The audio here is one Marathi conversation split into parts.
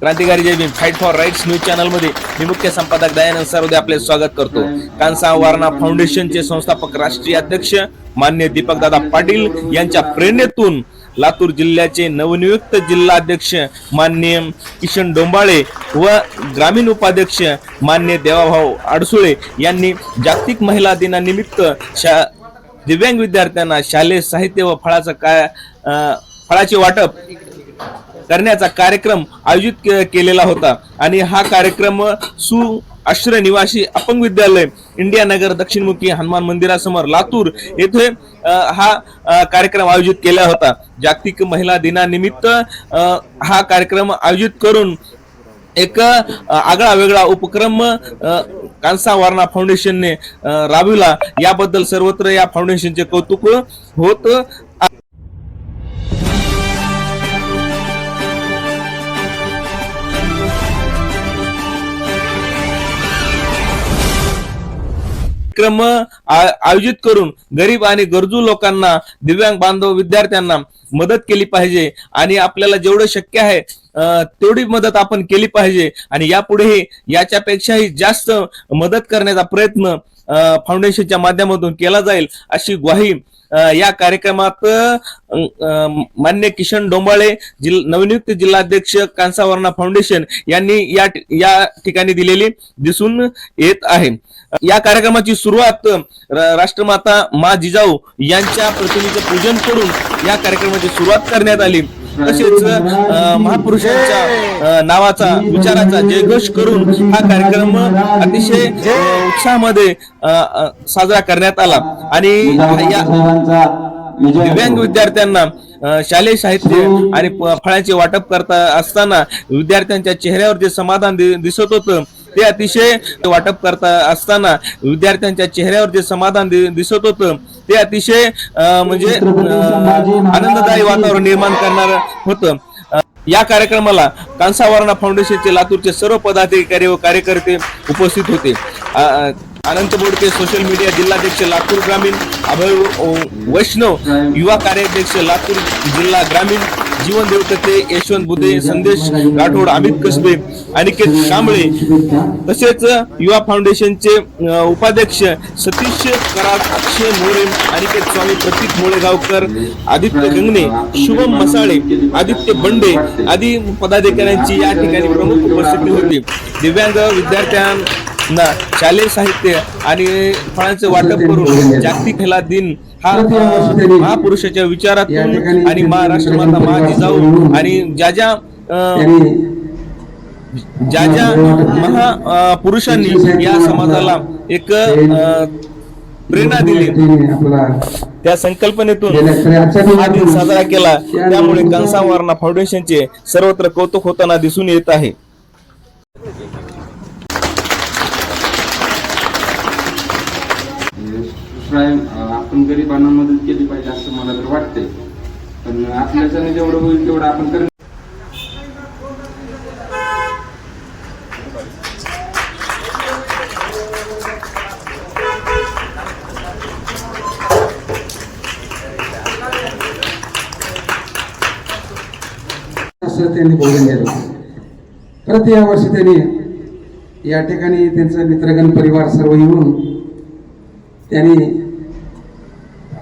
क्रांतिकारी Jai Bhim fight for rights news चॅनलमध्ये मी मुख्य संपादक दयानंद सरोदे आपले स्वागत करतो. कांसा वारणा फाउंडेशनचे संस्थापक राष्ट्रीय अध्यक्ष मान्य दीपकदादा पाटील यांच्या प्रेरणेतून लातूर जिल्ह्याचे नवनियुक्त जिल्हाध्यक्ष मान्य किशन डोंबाळे व ग्रामीण उपाध्यक्ष मान्य देवाभाऊ आडसुळे यांनी जागतिक महिला दिनानिमित्त शा दिव्यांग विद्यार्थ्यांना शालेय साहित्य व फळाचं काय अं, फळाचे वाटप करण्याचा कार्यक्रम आयोजित केलेला होता. आणि हा कार्यक्रम सु आश्रय निवासी अपंग विद्यालय इंडिया नगर दक्षिणमुखी हनुमान मंदिरासमोर लातूर येथे हा कार्यक्रम आयोजित केला होता. जागतिक महिला दिनानिमित्त हा कार्यक्रम आयोजित करून एक आगळा वेगळा उपक्रम कांसा वारणा फाउंडेशनने राबविला. याबद्दल सर्वत्र या फाउंडेशनचे कौतुक होत कार्यक्रम आयोजित करून गरीब आणि गरजू लोकांना दिव्यांग बांधव विद्यार्थ्यांना मदत केली पाहिजे आणि आपल्याला जेवढं शक्य आहे तेवढी मदत आपण केली पाहिजे आणि यापुढेही याच्यापेक्षाही जास्त मदत करण्याचा प्रयत्न अं, फाउंडेशनच्या माध्यमातून केला जाईल अशी ग्वाही या कार्यक्रमात मान्य किशन डोंबाळे जिल नवनियुक्त जिल्हाध्यक्ष कांसावर्णा फाउंडेशन यांनी या या ठिकाणी दिलेली दिसून येत आहे. या कार्यक्रमाची सुरुवात राष्ट्रमाता मा जिजाऊ यांच्या प्रतिमेचं पूजन करून या कार्यक्रमाची सुरुवात करण्यात आली. तसेच महापुरुषांच्या नावाचा विचाराचा जयघोष करून हा कार्यक्रम अतिशय उत्साहामध्ये अं, साजरा करण्यात आला. आणि या दिव्यांग विद्यार्थ्यांना शालेय साहित्य आणि फळांचे वाटप करता असताना विद्यार्थ्यांच्या चेहऱ्यावर जे समाधान दिसत होतं. ते अतिशय वाटप करता असताना विद्यार्थ्यांच्या चेहऱ्यावर जे समाधान दिसत होतं ते अतिशय म्हणजे आनंददायी वातावरण निर्माण करणार होतं. या कार्यक्रमाला कांसावरणा फाउंडेशनचे लातूरचे सर्व पदाधिकारी व कार्यकर्ते उपस्थित होते. अनंत बोडके सोशल मीडिया जिल्हाध्यक्ष लातूर ग्रामीण अभय वैष्णव युवा कार्याध्यक्ष लातूर जिल्हा ग्रामीण जीवन देवकते यशवंत बुधे संदेश राठोड अमित कसबे अनिकेत कांबळे तसेच युवा फाउंडेशनचे उपाध्यक्ष सतीश करात अक्षय मोरे अनिकेत स्वामी प्रतीक मोळेगावकर आदित्य गंगणे शुभम मसाळे आदित्य बंडे आदी पदाधिकाऱ्यांची या ठिकाणी प्रमुख उपस्थिती होती. दिव्यांग विद्यार्थ्यांना शालेय साहित्य आणि फळांचे वाटप करून जागतिक महिला दिन हा महापुरुषाच्या विचारातून आणि महाराष्ट्र माता मा जिजाऊ आणि ज्या ज्या ज्या ज्या महा अ, पुरुषांनी या समाजाला एक प्रेरणा दिली त्या संकल्पनेतून हा दिन साजरा केला. त्यामुळे कंसावारणा फाउंडेशनचे सर्वत्र कौतुक होताना दिसून येत आहे. दुसरा आपण गरिबांना मदत केली पाहिजे असं मला तर वाटतंय. पण आपल्याच्याने जेवढं होईल तेवढं आपण कर. त्यांनी बोलून गेलं. परत या वर्षी त्यांनी या ठिकाणी त्यांचा मित्रगण परिवार सर्व येऊन त्यांनी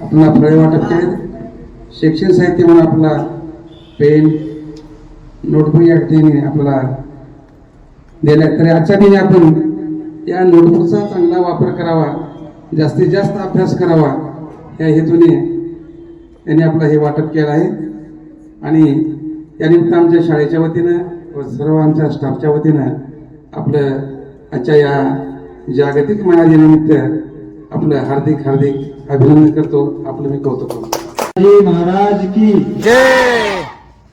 आपला फळे वाटप केले. शिक्षण साहित्य म्हणून आपला पेन नोटबुक या ठिकाणी आपला दिल्या तरी आजच्या दिनी आपण या नोटबुकचा चांगला वापर करावा जास्तीत जास्त अभ्यास करावा या हेतूने त्यांनी आपलं हे वाटप केलं आहे. आणि त्यानिमित्त आमच्या शाळेच्या वतीनं व सर्व आमच्या स्टाफच्या वतीनं आपलं आजच्या या जागतिक महिला दिनानिमित्त आपलं हार्दिक हार्दिक अभिनंदन करतो. आपलं मी कौतुक करतो. महाराज की जय!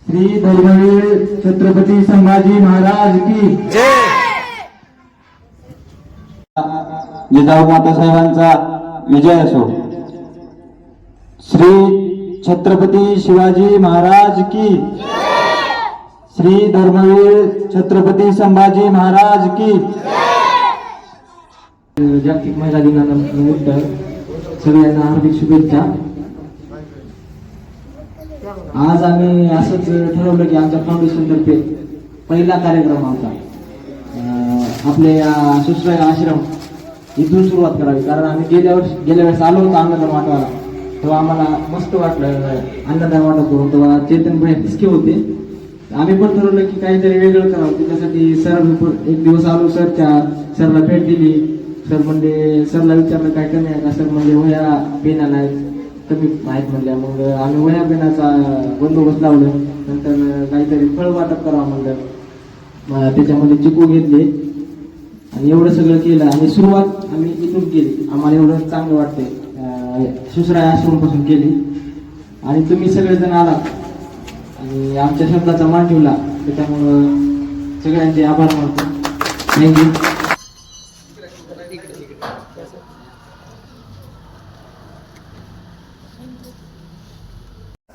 श्री धर्मवीर छत्रपती संभाजी महाराज की जिजाऊ माता साहेबांचा विजय असो. श्री छत्रपती शिवाजी महाराज की श्री धर्मवीर छत्रपती संभाजी महाराज की जागतिक महिला दिनानिमित्त सगळ्यांना हार्दिक शुभेच्छा. आज आम्ही असंच ठरवलं की आमच्या फाउंडेशनतर्फे पहिला कार्यक्रम होता आपले सुश्रय आश्रम इथून सुरुवात करावी. कारण आम्ही गेल्या वर्षी गेल्या वेळेस आलो होतो अन्नदान वाटवाला तेव्हा आम्हाला मस्त वाटलं अन्नदान वाटप करून. तेव्हा चेतन भाई हिसके होते. आम्ही पण ठरवलं की काहीतरी वेगळं करावं. त्याच्यासाठी सर एक दिवस आलो सरच्या सरला भेट दिली. सर म्हणजे सरला विचारलं काय कमी आहे का सर? म्हणजे वह्या पेना नाही. कमी आहेत म्हणल्या. मग आम्ही वह्या पेनाचा बंदोबस्त लावलं. नंतर काहीतरी फळ वाटप करावं म्हणलं. त्याच्यामध्ये चिकू घेतले. आणि एवढं सगळं केलं. आणि सुरुवात आम्ही इथून केली. आम्हाला एवढं चांगलं वाटतंय. सुसरा सुसराय आश्रमपासून केली. आणि तुम्ही सगळेजण आलात आणि आमच्या शब्दाचा मान ठेवला. त्याच्यामुळं सगळ्यांचे आभार मानतो. थँक्यू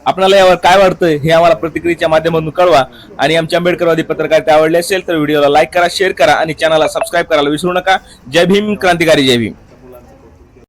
आपल्याला यावर काय वाटतंय हे आम्हाला प्रतिक्रियेच्या माध्यमातून कळवा. आणि आमच्या आंबेडकरवादी पत्रकारिता आवडली असेल तर व्हिडिओला लाईक करा शेअर करा आणि चॅनलला सबस्क्राईब करायला विसरू नका. जय भीम क्रांतिकारी जय भीम.